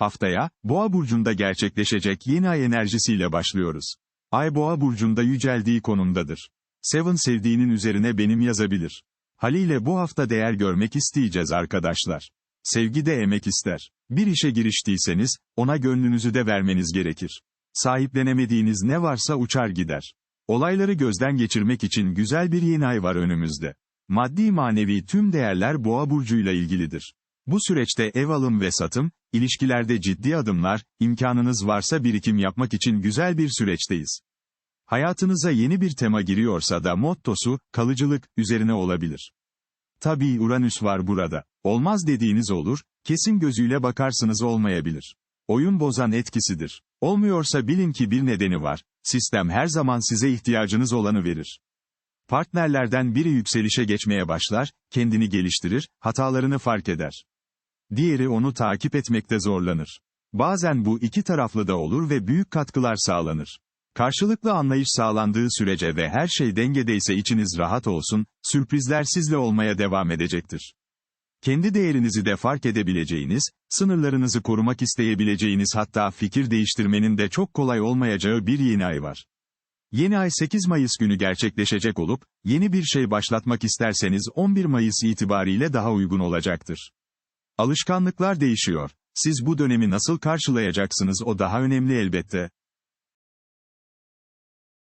Haftaya, Boğa burcunda gerçekleşecek yeni ay enerjisiyle başlıyoruz. Ay Boğa burcunda yüceldiği konumdadır. Seven sevdiğinin üzerine benim yazabilir. Haliyle bu hafta değer görmek isteyeceğiz arkadaşlar. Sevgi de emek ister. Bir işe giriştiyseniz, ona gönlünüzü de vermeniz gerekir. Sahiplenemediğiniz ne varsa uçar gider. Olayları gözden geçirmek için güzel bir yeni ay var önümüzde. Maddi manevi tüm değerler boğa burcuyla ilgilidir. Bu süreçte ev alım ve satım, ilişkilerde ciddi adımlar, imkanınız varsa birikim yapmak için güzel bir süreçteyiz. Hayatınıza yeni bir tema giriyorsa da mottosu, kalıcılık, üzerine olabilir. Tabii Uranüs var burada. Olmaz dediğiniz olur, kesin gözüyle bakarsınız olmayabilir. Oyun bozan etkisidir. Olmuyorsa bilin ki bir nedeni var. Sistem her zaman size ihtiyacınız olanı verir. Partnerlerden biri yükselişe geçmeye başlar, kendini geliştirir, hatalarını fark eder. Diğeri onu takip etmekte zorlanır. Bazen bu iki taraflı da olur ve büyük katkılar sağlanır. Karşılıklı anlayış sağlandığı sürece ve her şey dengedeyse içiniz rahat olsun, sürprizler sizle olmaya devam edecektir. Kendi değerinizi de fark edebileceğiniz, sınırlarınızı korumak isteyebileceğiniz hatta fikir değiştirmenin de çok kolay olmayacağı bir yeni ay var. Yeni ay 8 Mayıs günü gerçekleşecek olup, yeni bir şey başlatmak isterseniz 11 Mayıs itibariyle daha uygun olacaktır. Alışkanlıklar değişiyor. Siz bu dönemi nasıl karşılayacaksınız o daha önemli elbette.